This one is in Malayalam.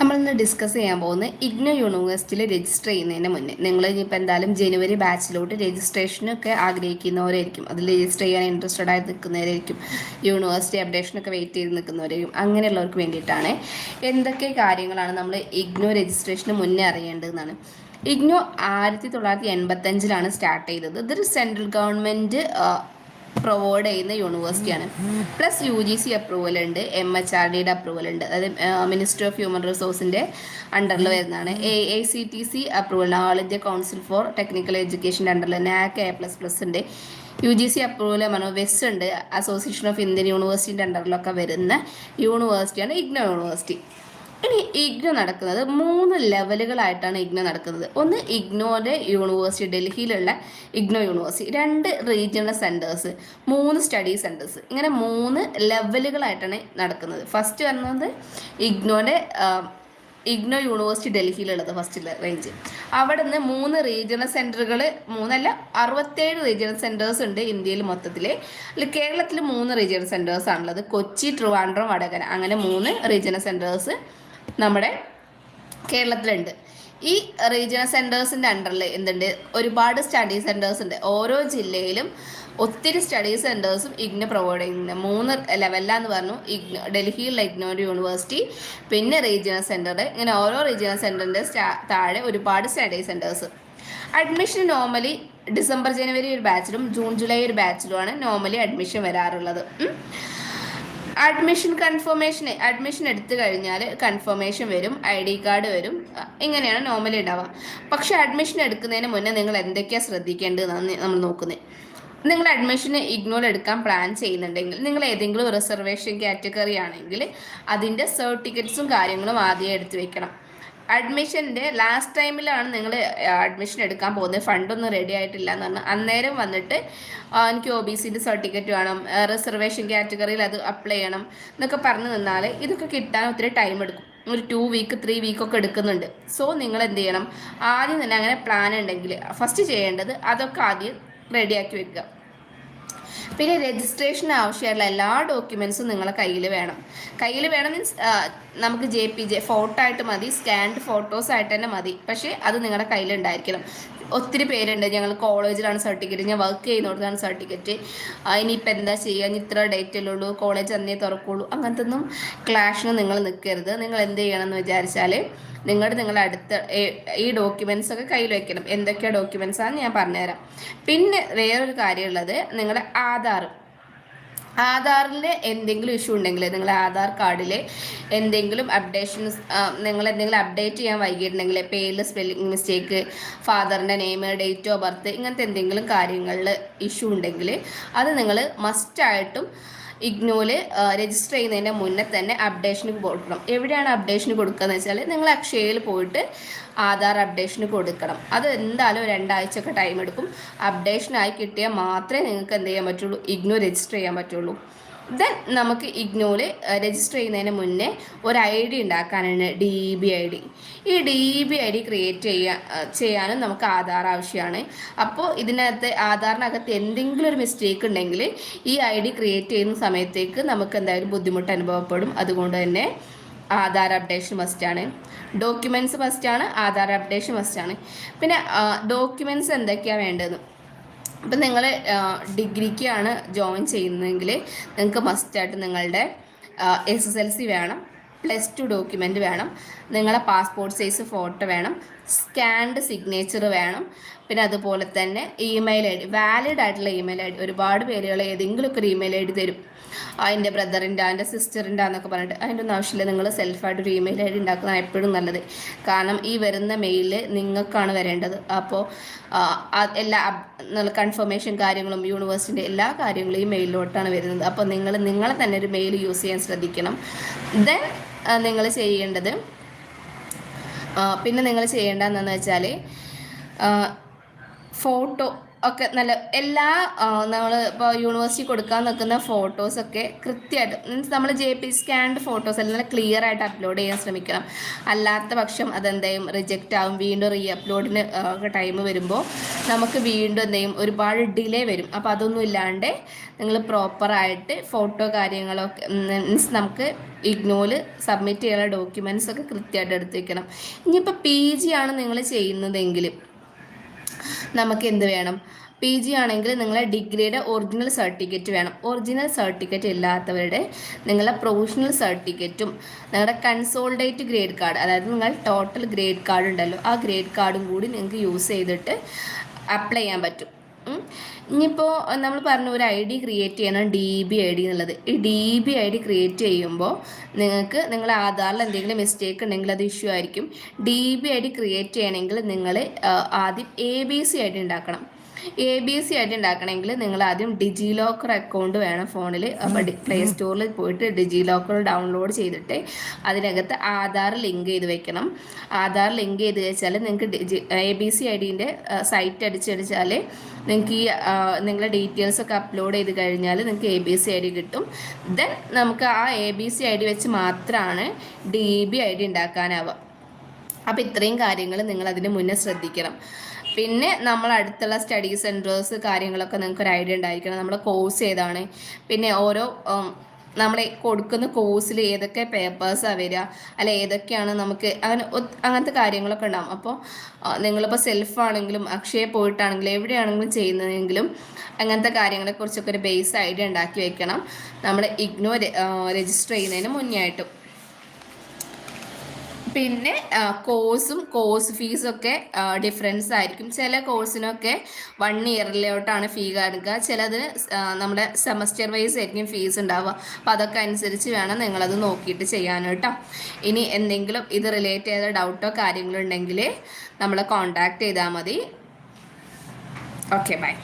നമ്മളിന്ന് ഡിസ്കസ് ചെയ്യാൻ പോകുന്നത് ഇഗ്നോ യൂണിവേഴ്സിറ്റിയിൽ രജിസ്റ്റർ ചെയ്യുന്നതിന് മുന്നേ. നിങ്ങൾ ഇനിയിപ്പോൾ എന്തായാലും ജനുവരി ബാച്ചിലോട്ട് രജിസ്ട്രേഷനൊക്കെ ആഗ്രഹിക്കുന്നവരായിരിക്കും. അതിൽ രജിസ്റ്റർ ചെയ്യാൻ ഇൻട്രസ്റ്റഡ് ആയി നിൽക്കുന്നവരായിരിക്കും. യൂണിവേഴ്സിറ്റി അപ്ഡേഷനൊക്കെ വെയിറ്റ് ചെയ്ത് നിൽക്കുന്നവരായിരിക്കും. അങ്ങനെയുള്ളവർക്ക് വേണ്ടിയിട്ടാണ്. എന്തൊക്കെ കാര്യങ്ങളാണ് നമ്മൾ ഇഗ്നോ രജിസ്ട്രേഷന് മുന്നേ അറിയേണ്ടതെന്നാണ്. ഇഗ്നോ ആയിരത്തി തൊള്ളായിരത്തി എൺപത്തഞ്ചിലാണ് സ്റ്റാർട്ട് ചെയ്തത്. ഇതൊരു സെൻട്രൽ ഗവൺമെന്റ് പ്രൊവൈഡ് ചെയ്യുന്ന യൂണിവേഴ്സിറ്റിയാണ് plus U G C approval ഉണ്ട് എം എച്ച് ആർ ഡിയുടെ അപ്രൂവൽ ഉണ്ട്. അതായത് മിനിസ്റ്റർ ഓഫ് ഹ്യൂമൻ റിസോഴ്സിന്റെ അണ്ടറിൽ വരുന്നതാണ്. A I C T C approval all India council for technical എഡ്യൂക്കേഷന്റെ അണ്ടറിൽ നാക്ക് എ പ്ലസ് പ്ലസ് ഉണ്ട്. U G C approval west ഉണ്ട്. അസോസിയേഷൻ ഓഫ് ഇന്ത്യൻ യൂണിവേഴ്സിറ്റിന്റെ അണ്ടറിലൊക്കെ വരുന്ന യൂണിവേഴ്സിറ്റിയാണ് ഇഗ്നോ യൂണിവേഴ്സിറ്റി ഇനി ഇഗ്ന നടക്കുന്നത് മൂന്ന് ലെവലുകളായിട്ടാണ് ഇഗ്ന നടക്കുന്നത്. ഒന്ന് ഇഗ്നോയുടെ യൂണിവേഴ്സിറ്റി ഡൽഹിയിലുള്ള ഇഗ്നോ യൂണിവേഴ്സിറ്റി. രണ്ട് റീജിയണൽ സെന്റേഴ്സ് മൂന്ന് സ്റ്റഡി സെന്റേഴ്സ് ഇങ്ങനെ മൂന്ന് ലെവലുകളായിട്ടാണ് നടക്കുന്നത്. ഫസ്റ്റ് വരുന്നത് ഇഗ്നോയുടെ ഇഗ്നോ യൂണിവേഴ്സിറ്റി ഡൽഹിയിലുള്ളത് ഫസ്റ്റ് റേഞ്ച് അവിടെ നിന്ന് മൂന്ന് റീജിയണൽ സെന്ററുകൾ മൂന്നല്ല അറുപത്തേഴ് റീജിയണൽ സെന്റേഴ്സ് ഉണ്ട് ഇന്ത്യയിൽ മൊത്തത്തിൽ അതിൽ കേരളത്തിൽ മൂന്ന് റീജിയണൽ സെന്റേഴ്സ് ആണുള്ളത്. കൊച്ചി ട്രിവാൻഡ്രം വടകര. അങ്ങനെ മൂന്ന് റീജിയണൽ സെന്റേഴ്സ് നമ്മുടെ കേരളത്തിലുണ്ട്. ഈ റീജിയണൽ സെന്റേഴ്സിന്റെ അണ്ടറിൽ എന്തുണ്ട്? ഒരുപാട് സ്റ്റഡി സെന്റേഴ്സ് ഉണ്ട്. ഓരോ ജില്ലയിലും ഒത്തിരി സ്റ്റഡി സെന്റേഴ്സും ഇഗ്നു പ്രൊവൈഡ് ചെയ്യുന്നുണ്ട്. മൂന്ന് ലെവലിലാന്ന് പറഞ്ഞു. ഇഗ്നോ ഡൽഹിയിലുള്ള ഇഗ്നോർ യൂണിവേഴ്സിറ്റി പിന്നെ റീജിയണൽ സെന്റർ ഇങ്ങനെ ഓരോ റീജിയണൽ സെന്ററിന്റെ താഴെ ഒരുപാട് study centres admission normally December January ഒരു ബാച്ചിലും ജൂൺ ജൂലൈ ഒരു ബാച്ചിലുമാണ് നോർമലി അഡ്മിഷൻ വരാറുള്ളത്. അഡ്മിഷൻ കൺഫർമേഷൻ അഡ്മിഷൻ എടുത്തു കഴിഞ്ഞാൽ കൺഫർമേഷൻ വരും ഐ ഡി കാർഡ് വരും. ഇങ്ങനെയാണ് നോർമലി ഉണ്ടാവുക പക്ഷേ അഡ്മിഷൻ എടുക്കുന്നതിന് മുന്നേ നിങ്ങൾ എന്തൊക്കെയാണ് ശ്രദ്ധിക്കേണ്ടതെന്നാണ് നമ്മൾ നോക്കുന്നത് നിങ്ങൾ അഡ്മിഷന് ഇഗ്നോർ എടുക്കാൻ പ്ലാൻ ചെയ്യുന്നുണ്ടെങ്കിൽ നിങ്ങൾ ഏതെങ്കിലും റിസർവേഷൻ കാറ്റഗറി ആണെങ്കിൽ അതിന്റെ സർട്ടിഫിക്കറ്റ്സും കാര്യങ്ങളും ആദ്യം എടുത്തു വെക്കണം. അഡ്മിഷന്റെ ലാസ്റ്റ് ടൈമിലാണ് നിങ്ങൾ അഡ്മിഷൻ എടുക്കാൻ പോകുന്നത്. ഫണ്ടൊന്നും റെഡി ആയിട്ടില്ല എന്ന് പറഞ്ഞാൽ അന്നേരം വന്നിട്ട് എനിക്ക് ഒ ബി സിന്റെ സർട്ടിഫിക്കറ്റ് വേണം റിസർവേഷൻ കാറ്റഗറിയിൽ അത് അപ്ലൈ ചെയ്യണം എന്നൊക്കെ പറഞ്ഞു നിന്നാൽ ഇതൊക്കെ കിട്ടാൻ ഒത്തിരി ടൈം എടുക്കും. ഒരു ടു വീക്ക് ത്രീ വീക്ക് ഒക്കെ എടുക്കുന്നുണ്ട്. സോ നിങ്ങൾ എന്ത് ചെയ്യണം? ആദ്യം തന്നെ അങ്ങനെ പ്ലാൻ ഉണ്ടെങ്കിൽ ഫസ്റ്റ് ചെയ്യേണ്ടത് അതൊക്കെ ആദ്യം റെഡിയാക്കി വെക്കുക. പിന്നെ രജിസ്ട്രേഷന് ആവശ്യമായിട്ടുള്ള എല്ലാ ഡോക്യുമെൻസും നിങ്ങളെ കയ്യിൽ വേണം. കയ്യിൽ വേണം മീൻസ് നമുക്ക് ജെ പി ജെ ഫോട്ടോ ആയിട്ട് മതി സ്കാൻഡ് ഫോട്ടോസ് ആയിട്ട് തന്നെ മതി. പക്ഷേ അത് നിങ്ങളുടെ കയ്യിലുണ്ടായിരിക്കണം. ഒത്തിരി പേരുണ്ട്. ഞങ്ങൾ കോളേജിലാണ് സർട്ടിഫിക്കറ്റ്. ഞാൻ വർക്ക് ചെയ്യുന്നിടത്താണ് സർട്ടിഫിക്കറ്റ്. ഇനിയിപ്പോൾ എന്താ ചെയ്യുക ഇനി ഇത്ര ഡേറ്റിലുള്ളൂ കോളേജ് അന്നേ തുറക്കുള്ളൂ. അങ്ങനത്തെ ഒന്നും ക്ലാഷിന് നിങ്ങൾ നിൽക്കരുത് നിങ്ങൾ എന്ത് ചെയ്യണം എന്ന് വിചാരിച്ചാൽ നിങ്ങളുടെ നിങ്ങളുടെ അടുത്ത ഈ ഡോക്യുമെൻസ് ഒക്കെ കയ്യിൽ വെക്കണം. എന്തൊക്കെയാണ് ഡോക്യുമെൻസ് ആണെന്ന് ഞാൻ പറഞ്ഞുതരാം. പിന്നെ വേറൊരു കാര്യമുള്ളത് നിങ്ങളുടെ ആധാർ ആധാറിൽ എന്തെങ്കിലും ഇഷ്യൂ ഉണ്ടെങ്കിൽ നിങ്ങളുടെ ആധാർ കാർഡിൽ എന്തെങ്കിലും അപ്ഡേഷൻസ് നിങ്ങൾ എന്തെങ്കിലും അപ്ഡേറ്റ് ചെയ്യാൻ വൈകിയിട്ടുണ്ടെങ്കിൽ പേരിൽ സ്പെല്ലിംഗ് മിസ്റ്റേക്ക് ഫാദറിന്റെ നെയിം ഡേറ്റ് ഓഫ് ബർത്ത് ഇങ്ങനത്തെ എന്തെങ്കിലും കാര്യങ്ങളിൽ ഇഷ്യൂ ഉണ്ടെങ്കിൽ അത് നിങ്ങൾ മസ്റ്റായിട്ടും ഇഗ്നോയിൽ രജിസ്റ്റർ ചെയ്യുന്നതിന്റെ മുന്നേ തന്നെ അപ്ഡേഷന് കൊടുക്കണം. എവിടെയാണ് അപ്ഡേഷന് കൊടുക്കുക എന്ന് വെച്ചാൽ നിങ്ങൾ അക്ഷയയിൽ പോയിട്ട് ആധാർ അപ്ഡേഷന് കൊടുക്കണം. അത് എന്തായാലും രണ്ടാഴ്ചയൊക്കെ ടൈം എടുക്കും. അപ്ഡേഷനായി കിട്ടിയാൽ മാത്രമേ നിങ്ങൾക്ക് എന്ത് ചെയ്യാൻ പറ്റുള്ളൂ? ഇഗ്നോ രജിസ്റ്റർ ചെയ്യാൻ പറ്റുള്ളൂ. ദെൻ നമുക്ക് ഇഗ്നോയിൽ രജിസ്റ്റർ ചെയ്യുന്നതിന് മുന്നേ ഒരു ഐ ഡി ഉണ്ടാക്കാനാണ് ഡി ബി ഐ ഡി ഈ D B I D create ചെയ്യാൻ ചെയ്യാനും നമുക്ക് ആധാർ ആവശ്യമാണ്. അപ്പോൾ ഇതിനകത്ത് ആധാറിനകത്ത് എന്തെങ്കിലും ഒരു മിസ്റ്റേക്ക് ഉണ്ടെങ്കിൽ ഈ ഐ ഡി ക്രിയേറ്റ് ചെയ്യുന്ന സമയത്തേക്ക് നമുക്ക് എന്തായാലും ബുദ്ധിമുട്ട് അനുഭവപ്പെടും. അതുകൊണ്ട് തന്നെ ആധാർ അപ്ഡേഷൻ മസ്റ്റാണ് ഡോക്യുമെന്റ്സ് മസ്റ്റാണ് ആധാർ അപ്ഡേഷൻ മസ്റ്റാണ് പിന്നെ ഡോക്യുമെന്റ്സ് എന്തൊക്കെയാണ് വേണ്ടത്? അപ്പം നിങ്ങൾ ഡിഗ്രിക്കാണ് ജോയിൻ ചെയ്യുന്നതെങ്കിൽ നിങ്ങൾക്ക് മസ്റ്റായിട്ട് നിങ്ങളുടെ എസ് എസ് എൽ സി വേണം പ്ലസ് ടു ഡോക്യുമെന്റ് വേണം നിങ്ങളെ പാസ്പോർട്ട് സൈസ് ഫോട്ടോ വേണം സ്കാൻഡ് സിഗ്നേച്ചർ വേണം. പിന്നെ അതുപോലെ തന്നെ ഇമെയിൽ ഐ ഡി വാലിഡ് ആയിട്ടുള്ള ഇമെയിൽ ഐ ഡി. ഒരുപാട് പേരുകൾ ഏതെങ്കിലുമൊക്കെ ഒരു ഇമെയിൽ ഐ ഡി തരും. അതിന്റെ ബ്രദറിന്റെ അതിന്റെ സിസ്റ്ററിന്റെ എന്നൊക്കെ പറഞ്ഞിട്ട് അതിന്റെ ഒന്നും ആവശ്യമില്ല. നിങ്ങൾ സെൽഫായിട്ട് ഒരു ഇമെയിൽ ഐ ഡി ഉണ്ടാക്കുന്നതാണ് എപ്പോഴും നല്ലത്. കാരണം ഈ വരുന്ന മെയിൽ നിങ്ങൾക്കാണ് വരേണ്ടത്. അപ്പോൾ എല്ലാ കൺഫർമേഷൻ കാര്യങ്ങളും യൂണിവേഴ്സിറ്റിന്റെ എല്ലാ കാര്യങ്ങളും ഈ മെയിലിലോട്ടാണ് വരുന്നത്. അപ്പോൾ നിങ്ങൾ നിങ്ങളെ തന്നെ ഒരു മെയിൽ യൂസ് ചെയ്യാൻ ശ്രദ്ധിക്കണം. ദെൻ നിങ്ങൾ ചെയ്യേണ്ടത് പിന്നെ നിങ്ങൾ ചെയ്യേണ്ടതെന്ന് വെച്ചാൽ ഫോട്ടോ ഒക്കെ നല്ല എല്ലാ നമ്മൾ ഇപ്പോൾ യൂണിവേഴ്സിറ്റി കൊടുക്കാൻ നിൽക്കുന്ന ഫോട്ടോസൊക്കെ കൃത്യമായിട്ട് മീൻസ് നമ്മൾ ജെ പി സ്കാൻഡ് ഫോട്ടോസ് എല്ലാം ക്ലിയർ ആയിട്ട് അപ്ലോഡ് ചെയ്യാൻ ശ്രമിക്കണം. അല്ലാത്ത പക്ഷം അതെന്തെയും റിജക്റ്റ് ആവും. വീണ്ടും റീ അപ്ലോഡിന് ടൈം വരുമ്പോൾ നമുക്ക് വീണ്ടും എന്തെയും ഒരുപാട് ഡിലേ വരും. അപ്പോൾ അതൊന്നും ഇല്ലാണ്ട് നിങ്ങൾ പ്രോപ്പറായിട്ട് ഫോട്ടോ കാര്യങ്ങളൊക്കെ മീൻസ് നമുക്ക് ഇഗ്നോയിൽ സബ്മിറ്റ് ചെയ്യാനുള്ള ഡോക്യുമെന്റ്സ് ഒക്കെ കൃത്യമായിട്ട് എടുത്ത് വയ്ക്കണം ഇനിയിപ്പോൾ പി ജി ആണ് നിങ്ങൾ ചെയ്യുന്നതെങ്കിൽ നമുക്ക് എന്ത് വേണം പി ജി ആണെങ്കിൽ നിങ്ങളെ ഡിഗ്രിയുടെ ഒറിജിനൽ സർട്ടിഫിക്കറ്റ് വേണം ഒറിജിനൽ സർട്ടിഫിക്കറ്റ് ഇല്ലാത്തവരുടെ നിങ്ങളെ പ്രൊഫഷണൽ സർട്ടിഫിക്കറ്റും നിങ്ങളുടെ കൺസോൾഡേറ്റ് ഗ്രേഡ് കാർഡ് അതായത് നിങ്ങൾ ടോട്ടൽ ഗ്രേഡ് കാർഡ് ഉണ്ടല്ലോ ആ ഗ്രേഡ് കാർഡും കൂടി നിങ്ങൾക്ക് യൂസ് ചെയ്തിട്ട് അപ്ലൈ ചെയ്യാൻ പറ്റും. ഇനിയിപ്പോൾ നമ്മൾ പറഞ്ഞ ഒരു ഐ ഡി ക്രിയേറ്റ് ചെയ്യണം ഡി ബി ഐ ഡി എന്നുള്ളത്. ഈ D B I D create ചെയ്യുമ്പോൾ നിങ്ങൾക്ക് നിങ്ങളുടെ ആധാറിൽ എന്തെങ്കിലും മിസ്റ്റേക്ക് ഉണ്ടെങ്കിൽ അത് ഇഷ്യൂ ആയിരിക്കും. D B I D create ചെയ്യണമെങ്കിൽ നിങ്ങൾ ആദ്യം A B C I D ഉണ്ടാക്കണം. എ ബി സി ആയിട്ട് ഉണ്ടാക്കണമെങ്കിൽ നിങ്ങൾ ആദ്യം ഡിജി ലോക്കർ അക്കൗണ്ട് വേണം ഫോണിൽ. അപ്പോൾ പ്ലേ സ്റ്റോറിൽ പോയിട്ട് ഡിജി ലോക്കർ ഡൗൺലോഡ് ചെയ്തിട്ട് അതിനകത്ത് ആധാർ ലിങ്ക് ചെയ്ത് വെക്കണം. ആധാർ ലിങ്ക് ചെയ്ത് വെച്ചാൽ നിങ്ങൾക്ക് digi A B C I ഡീന്റെ site അടിച്ചടിച്ചാൽ നിങ്ങൾക്ക് ഈ നിങ്ങളുടെ ഡീറ്റെയിൽസ് ഒക്കെ അപ്ലോഡ് ചെയ്ത് കഴിഞ്ഞാൽ നിങ്ങൾക്ക് A B C I D കിട്ടും. ദെൻ നമുക്ക് ആ A B C I D വെച്ച് മാത്രമാണ് ഡി ബി ഐ ഡി ഉണ്ടാക്കാനാവുക. അപ്പോൾ ഇത്രയും കാര്യങ്ങൾ നിങ്ങൾ അതിന് മുന്നേ ശ്രദ്ധിക്കണം. പിന്നെ നമ്മൾ അടുത്തുള്ള സ്റ്റഡി സെന്റേഴ്സ് കാര്യങ്ങളൊക്കെ നിങ്ങൾക്ക് ഒരു ഐഡിയ ഉണ്ടായിരിക്കണം. നമ്മൾ കോഴ്സ് ഏതാണ്. പിന്നെ ഓരോ നമ്മൾ കൊടുക്കുന്ന കോഴ്സിൽ ഏതൊക്കെ പേപ്പേഴ്സാണ് വരിക. അല്ല ഏതൊക്കെയാണ് നമുക്ക് അങ്ങനെ അങ്ങനത്തെ കാര്യങ്ങളൊക്കെ ഉണ്ടാകും അപ്പോൾ നിങ്ങളിപ്പോൾ സെൽഫ് ആണെങ്കിലും അക്ഷയ പോയിട്ടാണെങ്കിലും എവിടെയാണെങ്കിലും ചെയ്യുന്നതെങ്കിലും അങ്ങനത്തെ കാര്യങ്ങളെക്കുറിച്ചൊക്കെ ഒരു ബേസ് ഐഡിയ ഉണ്ടാക്കി വെക്കണം. നമ്മൾ ഇഗ്നോ രജിസ്റ്റർ ചെയ്യുന്നതിന് മുന്നേ ആയിട്ടും. പിന്നെ കോഴ്സും കോഴ്സ് ഫീസൊക്കെ ഡിഫറൻസ് ആയിരിക്കും. ചില കോഴ്സിനൊക്കെ വൺ ഇയറിലോട്ടാണ് ഫീ കാണിക്കുക. ചിലതിന് നമ്മുടെ സെമസ്റ്റർ വൈസ് ആയിരിക്കും ഫീസ് ഉണ്ടാവുക. അപ്പോൾ അതൊക്കെ അനുസരിച്ച് വേണം നിങ്ങളത് നോക്കിയിട്ട് ചെയ്യാൻ കേട്ടോ. ഇനി എന്തെങ്കിലും ഇത് റിലേറ്റ് ചെയ്ത ഡൗട്ടോ കാര്യങ്ങളോ ഉണ്ടെങ്കിൽ നമ്മളെ കോൺടാക്ട് ചെയ്താൽ മതി. Okay bye